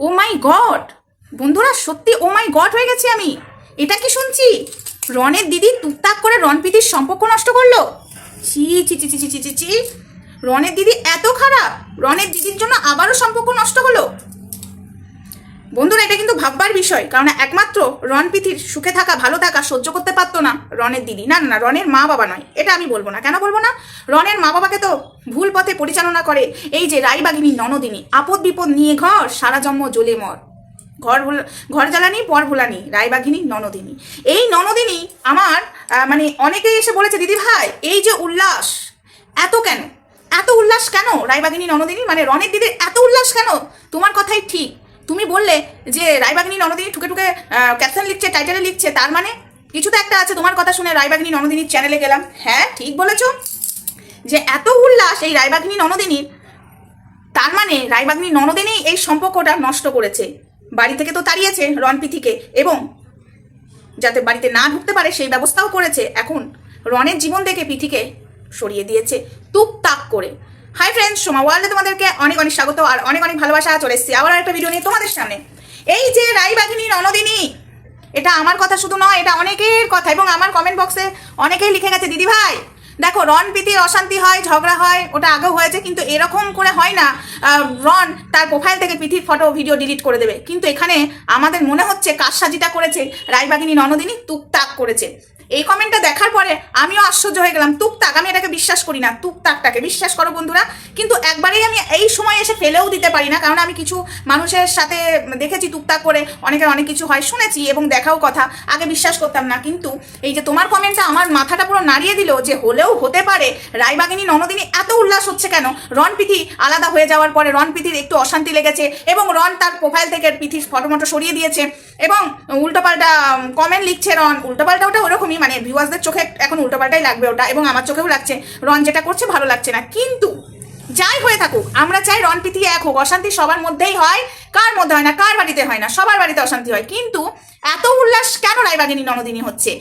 ও মাই god! বন্ধুরা, সত্যি ও মাই god হয়ে গেছি আমি। এটা কি শুনছি? রনের দিদি টুকটাক করে রনপ্রীতির সম্পর্ক নষ্ট করল? চি চি চি চি চি চি চি রনের দিদি এত খারাপ, রনের দিদির জন্য আবারও সম্পর্ক নষ্ট হলো? বন্ধুরা, এটা কিন্তু ভাববার বিষয়। কারণ একমাত্র রন পিথির সুখে থাকা, ভালো থাকা, সহ্য করতে পারতো না রনের দিদি। না না রনের মা বাবা নয়। এটা আমি বলব না। কেন বলব না? রনের মা বাবাকে তো ভুল পথে পরিচালনা করে এই যে রাইবাগিনী ননদিনী। আপদ বিপদ নিয়ে ঘর, সারা জন্ম জ্বলে মর। ঘর ঘর জ্বালানি, পর ভুলানি রায়বাঘিনী ননদিনী। এই ননদিনী আমার মানে অনেকেই এসে বলেছে, দিদি ভাই, এই যে উল্লাস, এত কেন? এত উল্লাস কেন রায়বাগিনী ননদিনী? মানে রনের দিদির এত উল্লাস কেন? তোমার কথাই ঠিক। বললে যে রায়বাগিনী ননদিনী ঠুকে ঠুকে ক্যাপশন লিখছে টাইটেলে লিখছে, তার মানে কিছু তো একটা আছে, তোমার কথা শুনে রায়বাগিনী ননদিনীর চ্যানেলে গেলাম। হ্যাঁ ঠিক বলেছ। যে এত উল্লাস এই রায়বাগিনী ননদিনীর, তার মানে রায়বাগনি ননদিনেই এই সম্পর্কটা নষ্ট করেছে। বাড়ি থেকে তো তাড়িয়েছে রনপিথিকে এবং যাতে বাড়িতে না ঢুকতে পারে সেই ব্যবস্থাও করেছে। এখন রনের জীবন থেকে পিথিকে সরিয়ে দিয়েছে, টুকটাক করে। হাই ফ্রেন্ডস সোমা ওয়ার্ল্ডে তোমাদেরকে অনেক অনেক স্বাগত আর অনেক অনেক ভালোবাসা চলে এসেছি আবার একটা ভিডিও নিয়ে তোমাদের সামনে। এই যে রায়বাগিনী ননদিনী, এটা আমার কথা শুধু নয়, এটা অনেকের কথা এবং আমার কমেন্ট বক্সে অনেকেই লিখে গেছে, দিদি ভাই, দেখো রন প্রীতির অশান্তি হয়, ঝগড়া হয়, ওটা আগেও হয়েছে, কিন্তু এরকম করে হয় না রন তার প্রোফাইল থেকে পৃথিবীর ফটো ভিডিও ডিলিট করে দেবে। কিন্তু এখানে আমাদের মনে হচ্ছে কারসাজিটা করেছে রায়বাগিনী ননদিনী, টুকটাক করেছে। এই কমেন্টটা দেখার পরে আমিও আশ্চর্য হয়ে গেলাম। টুকটাক আমি এটাকে বিশ্বাস করি না। টুকটাকটাকে বিশ্বাস করো বন্ধুরা। কিন্তু একবারেই আমি এই সময় এসে ফেলেও দিতে পারি না, কারণ আমি কিছু মানুষের সাথে দেখেছি টুকটাক করে, অনেকের অনেক কিছু হয়, শুনেছি এবং দেখাও কথা, আগে বিশ্বাস করতাম না। কিন্তু এই যে তোমার কমেন্টটা আমার মাথাটা পুরো নাড়িয়ে দিল যে হলেও হতে পারে। রায়বাগিনী, ননদিনী এত উল্লাস হচ্ছে কেন? রন পিথি আলাদা হয়ে যাওয়ার পরে রন পিথির একটু অশান্তি লেগেছে এবং রন তার প্রোফাইল থেকে পিথির ফটো মটো সরিয়ে দিয়েছে এবং উল্টোপাল্টা কমেন্ট লিখছে রন উল্টোপাল্টা ওটা ওরকমই মানে ভিউয়ার্সদের চোখে এখন উল্টোপাল্টাই লাগবে ওটা এবং আমার চোখেও লাগছে। রন যেটা করছে ভালো লাগছে না। কিন্তু যাই হয়ে থাকুক, আমরা চাই রন পিথি এক হোক। অশান্তি সবার মধ্যেই হয়। কার মধ্যে হয় না? কার বাড়িতে হয় না? সবার বাড়িতে অশান্তি হয়। কিন্তু এত উল্লাস কেন রায়বাগিনী ননদিনী হচ্ছে?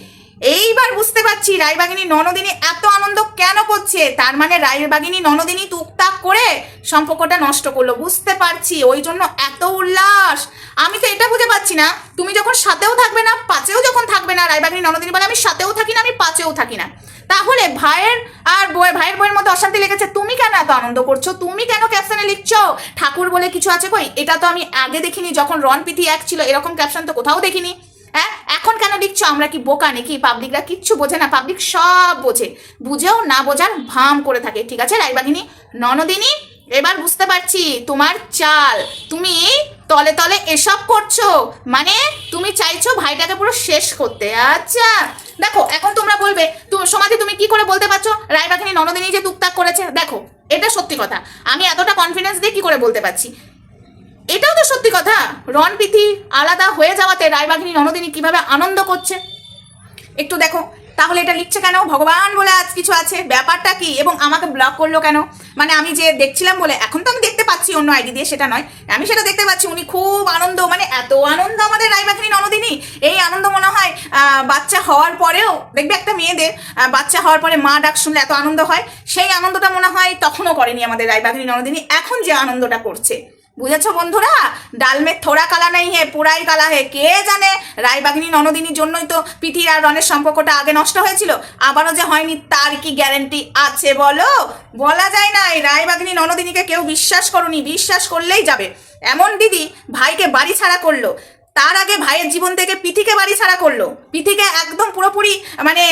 এইবার বুঝতে পারছি রায়বাগিনী ননদিনী এত আনন্দ কেন করছে। তার মানে রায়বাগিনী ননদিনী টুকটাক করে সম্পর্কটা নষ্ট করল। বুঝতে পারছি, ওই জন্য এত উল্লাস। আমি তো এটা বুঝে পাচ্ছি না, তুমি যখন সাথেও থাকবে না, পাঁচেও যখন থাকবে না রায়বাগিনী ননদিনী বলে আমি সাথেও থাকি না, আমি পাঁচেও থাকি না। তাহলে ভাইয়ের আর বই ভাইয়ের বইয়ের মধ্যে অশান্তি লেগেছে, তুমি কেন এত আনন্দ করছ? তুমি কেন ক্যাপশনে লিখছো? ঠাকুর বলে কিছু আছে কই? এটা তো আমি আগে দেখিনি, যখন রন পিথি এক ছিল, এরকম ক্যাপশন তো কোথাও দেখিনি। হ্যাঁ? এখন কেন লিখছো? আমরা কি বোকা নাকি? পাবলিকরা কিচ্ছু বোঝে না। পাবলিক সব বোঝে। বুঝেও না বোঝার ভাম করে থাকে। ঠিক আছে, রায়বাগিনী? ননদিনী, এবার বুঝতে পারছি। তোমার চাল। তুমি তলে তলে এসব করছ। মানে তুমি চাইছো ভাইটাকে পুরো শেষ করতে। আচ্ছা দেখো, এখন তোমরা বলবে সমাধি তুমি কি করে বলতে পারছ? রায়বাগিনী, ননদিনী যে টুকটাক করেছে, দেখো, এটা সত্যি কথা। আমি এতটা কনফিডেন্স দিয়ে কি করে বলতে পারছি? এটাও তো সত্যি কথা। রন পিথি আলাদা হয়ে যাওয়াতে রায়বাগিনী ননদিনী কীভাবে আনন্দ করছে? একটু দেখো, তাহলে এটা লিখছে কেন? ভগবান বলে আজ কিছু আছে। ব্যাপারটা কি? এবং আমাকে ব্লক করল কেন? মানে আমি যে দেখছিলাম বলে, এখন তো আমি দেখতে পাচ্ছি অন্য আইডি দিয়ে, সেটা নয়। আমি সেটা দেখতে পাচ্ছি, উনি খুব আনন্দ মানে এত আনন্দ আমাদের রায়বাগিনী ননদিনী। এই আনন্দ মনে হয় বাচ্চা হওয়ার পরেও, দেখবে একটা মেয়েদের বাচ্চা হওয়ার পরে মা ডাক শুনলে এত আনন্দ হয়। সেই আনন্দটা মনে হয় তখনও করেনি আমাদের রায়বাগিনী ননদিনী। এখন যে আনন্দটা করছে। বুঝেছ বন্ধুরা? ডাল মে থোড়া কালা নেই হে, পুরাই কালা হে। কে জানে? রায়বাগিনী ননদিনীর জন্যই তো পিথির আর রনের সম্পর্কটা আগে নষ্ট হয়েছিল। আবারও যে হয়নি, তার কি গ্যারেন্টি আছে বলো? বলা যায় না, এই রায়বাগিনী ননদিনীকে কেউ বিশ্বাস করুনি, বিশ্বাস করলেই যাবে। এমন দিদি ভাইকে বাড়ি ছাড়া করল। তার আগে ভাইয়ের জীবন থেকে পিথিকে বাড়ি ছাড়া করল। পিথিকে একদম পুরোপুরি মানে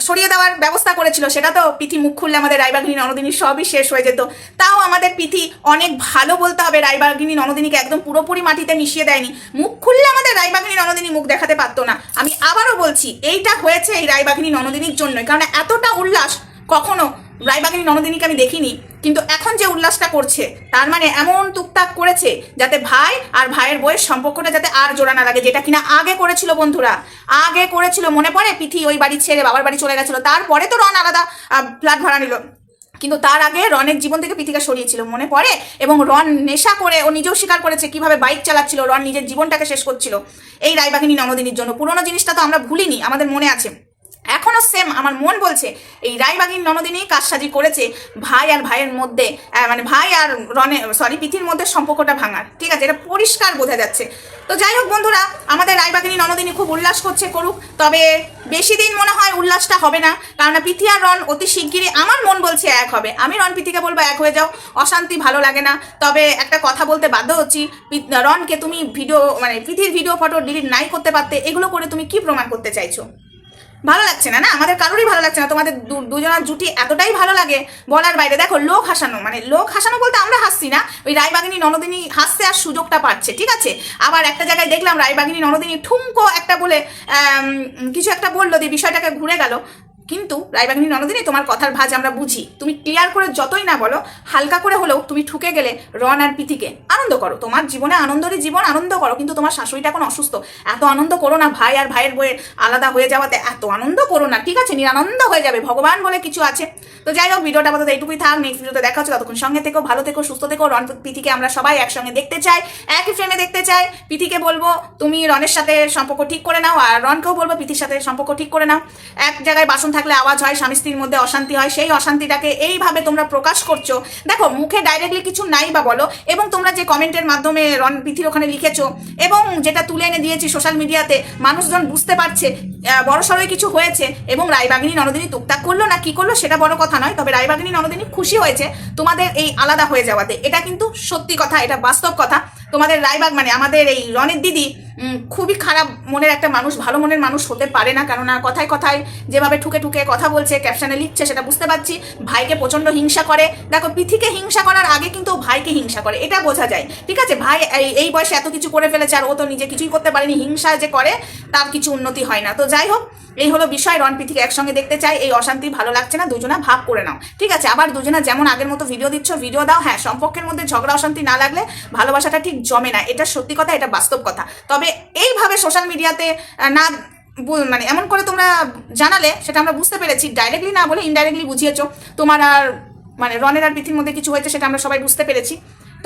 সরিয়ে দেওয়ার ব্যবস্থা করেছিল, সেটা তো পিথি মুখ খুললে আমাদের রায়বাগিনী, ননদিনী সবই শেষ হয়ে যেত। তাও আমাদের পিথি অনেক ভালো বলতে হবে, রায়বাগিনী, ননদিনীকে একদম পুরোপুরি মাটিতে মিশিয়ে দেয়নি। মুখ খুললে আমাদের রায়বাগিনী, ননদিনী মুখ দেখাতে পারতো না। আমি আবারও বলছি, এইটা হয়েছে এই রায়বাগিনী, ননদিনীর জন্যই। কারণ এতটা উল্লাস কখনো রায়বাগিনী, ননদিনীকে আমি দেখিনি। কিন্তু এখন যে উল্লাসটা করছে, তার মানে এমন টুকটাক করেছে যাতে ভাই আর ভাইয়ের বইয়ের সম্পর্কটা যাতে আর জোড়া না লাগে, যেটা কিনা আগে করেছিল বন্ধুরা। আগে করেছিল, মনে পড়ে? পিথি ওই বাড়ি ছেড়ে বাবার বাড়ি চলে গেছিল। তারপরে তো রন আলাদা ফ্ল্যাট ভাড়া নিল। কিন্তু তার আগে রনের জীবন থেকে পৃথিকা সরিয়েছিল, মনে পড়ে? এবং রন নেশা করে, ও নিজেও স্বীকার করেছে, কীভাবে বাইক চালাচ্ছিল রন নিজের জীবনটাকে শেষ করছিল। এই রায়বাহিনী নমদিনীর জন্য। পুরোনো জিনিসটা তো আমরা ভুলিনি, আমাদের মনে আছে। এখনও সেম আমার মন বলছে, এই রায়বাগিন ননদিনী কাজসাজি করেছে ভাই আর ভাইয়ের মধ্যে মানে ভাই আর রনে সরি পিথির মধ্যে সম্পর্কটা ভাঙার, ঠিক আছে, এটা পরিষ্কার বোঝা যাচ্ছে। তো যাই হোক বন্ধুরা, আমাদের রায়বাগিনী ননদিনী খুব উল্লাস করছে করুক, তবে বেশি দিন মনে হয় উল্লাসটা হবে না কারণ পিথি আর রন অতি শিগগিরই আমার মন বলছে এক হবে। আমি রন পিথিকে বলব এক হয়ে যাও, অশান্তি ভালো লাগে না, তবে একটা কথা বলতে বাধ্য হচ্ছি রনকে তুমি ভিডিও মানে পৃথিবীর ভিডিও ফটো ডিলিট নাই করতে পারতে, এগুলো করে তুমি কি প্রমাণ করতে চাইছো? ভালো লাগছে না না? আমাদের কারোরই ভালো লাগছে না। তোমাদের দুজনের জুটি এতটাই ভালো লাগে বলার বাইরে। দেখো, লোক হাসানো মানে লোক হাসানো বলতে আমরা হাসছি না। ওই রায়বাগিনী, ননদিনী হাসতে আর সুযোগটা পাচ্ছে, ঠিক আছে? আবার একটা জায়গায় দেখলাম রায়বাগিনী, ননদিনী ঠুমকো একটা বলে কিছু একটা বলল দিয়ে বিষয়টাকে ঘুরে গেল। কিন্তু রায়বাগিনী ননদিনী তোমার কথার ভাজ আমরা বুঝি। তুমি ক্লিয়ার করে যতই না বলো, হালকা করে হলেও তুমি ঠুকে গেলে রন আর পিথিকে আনন্দ করো, তোমার জীবনে আনন্দেরই জীবন, আনন্দ করো, কিন্তু তোমার শাশুড়িটা এখন অসুস্থ। এত আনন্দ করো না ভাই আর ভাইয়ের বইয়ের আলাদা হয়ে যাওয়াতে, এত আনন্দ করো না, ঠিক আছে? নিরানন্দ হয়ে যাবে, ভগবান বলে কিছু আছে। তো যাই হোক, ভিডিওটা আপাতত এইটুকুই থাক নেক্সট ভিডিওতে দেখা হচ্ছে, ততক্ষণ সঙ্গে থেকো, ভালো থেকো, সুস্থ থেকো, রন পিথিকে আমরা সবাই একসঙ্গে দেখতে চাই, একই ফ্রেমে দেখতে চাই। পিথিকে বলব, তুমি রনের সাথে সম্পর্ক ঠিক করে নাও, আর রনকেও বলব পিথির সাথে সম্পর্ক ঠিক করে নাও। এক জায়গায় বাসন থাকলে আওয়াজ হয়, স্বামী স্ত্রীর মধ্যে অশান্তি হয়, সেই অশান্তিটাকে এইভাবে তোমরা প্রকাশ করছ। দেখো, মুখে ডাইরেক্টলি কিছু নাই বা বলো, এবং তোমরা যে কমেন্টের মাধ্যমে রন পিথির ওখানে লিখেছো, এবং যেটা তুলে এনে দিয়েছি সোশ্যাল মিডিয়াতে মানুষজন বুঝতে পারছে বড় কিছু হয়েছে, এবং রায়বাগিনী ননদিনী টুকটাক করল না, কি করল সেটা বড় কথা নয়, তবে রায়বাগিনী ননদিনী খুশি হয়েছে তোমাদের এই আলাদা হয়ে যাওয়াতে। এটা কিন্তু সত্যি কথা, এটা বাস্তব কথা। তোমাদের রায়বাগ মানে আমাদের এই রনের দিদি খুবই খারাপ মনের একটা মানুষ, ভালো মনের মানুষ হতে পারে না। কেননা কথায় কথায় যেভাবে ঠুকে ঠুকে কথা বলছে ক্যাপশনে লিখছে, সেটা বুঝতে পারছি। ভাইকে প্রচণ্ড হিংসা করে। দেখো, পিথিকে হিংসা করার আগে কিন্তু ভাইকে হিংসা করে, এটা বোঝা যায়। ঠিক আছে? ভাই এই- বয়সে এত কিছু করে ফেলেছে আর ও তো নিজে কিছুই করতে পারেনি, হিংসা যে করে, তার কিছু উন্নতি হয় না। তো যাই হোক, এই হলো বিষয়। রন পিথিকে একসঙ্গে দেখতে চাই। এই অশান্তি ভালো লাগছে না, দুজনা ভাগ করে নাও। ঠিক আছে? আবার দুজনা যেমন আগের মতো ভিডিও দিচ্ছ ভিডিও দাও। হ্যাঁ সম্পর্কের মধ্যে ঝগড়া, অশান্তি না লাগলে ভালোবাসাটা ঠিক জমে না। এটা সত্যি কথা, এটা বাস্তব কথা। তবে এইভাবে সোশ্যাল মিডিয়াতে না মানে এমন করে তোমরা জানালে, সেটা আমরা বুঝতে পেরেছি। ডাইরেক্টলি না বলে ইনডাইরেক্টলি বুঝিয়েছ। তোমার আর মানে রনের আর পৃথিবীর মধ্যে কিছু হয়েছে, সেটা আমরা সবাই বুঝতে পেরেছি।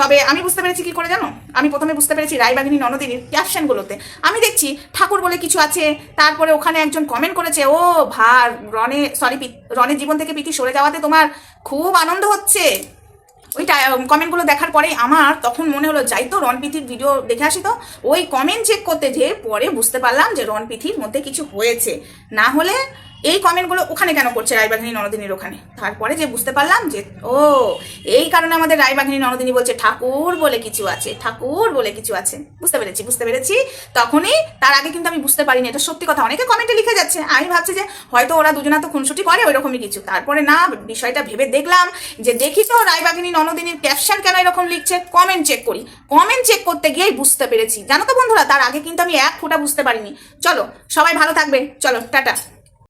তবে আমি বুঝতে পেরেছি কি করে জানো? আমি প্রথমে বুঝতে পেরেছি রায়বাগিনী ননদিনীর ক্যাপশনগুলোতে আমি দেখছি ঠাকুর বলে কিছু আছে, তারপরে ওখানে একজন কমেন্ট করেছে, ও ভার, রনে সরি রনের জীবন থেকে পিঠি সরে যাওয়াতে তোমার খুব আনন্দ হচ্ছে। ওই কমেন্টগুলো দেখার পরেই আমার তখন মনে হলো, যাই তো রনপিথির ভিডিও দেখে আসি তো। ওই কমেন্ট চেক করতে যেয়ে পরে বুঝতে পারলাম যে রনপিথির মধ্যে কিছু হয়েছে। না হলে এই কমেন্টগুলো ওখানে কেন করছে রায়বাঘিনী ননদিনীর ওখানে? তারপরে যে বুঝতে পারলাম যে, ও, এই কারণে আমাদের রায়বাঘিনী ননদিনী বলছে, ঠাকুর বলে কিছু আছে, ঠাকুর বলে কিছু আছে। বুঝতে পেরেছি বুঝতে পেরেছি। তখনই, তার আগে কিন্তু আমি বুঝতে পারিনি, এটা সত্যি কথা। অনেকে কমেন্টে লিখে যাচ্ছে, আমি ভাবছি যে, হয়তো ওরা দুজনা তো খুনসুটি করে ওইরকমই কিছু। তারপরে না, বিষয়টা ভেবে দেখলাম যে, দেখি তো রায়বাঘিনী ননদিনীর ক্যাপশন কেন এরকম লিখছে কমেন্ট চেক করি। কমেন্ট চেক করতে গিয়েই বুঝতে পেরেছি। জানো তো বন্ধুরা, তার আগে কিন্তু আমি এক ফোঁটা বুঝতে পারিনি। চলো, সবাই ভালো থাকবে। চলো, টাটা।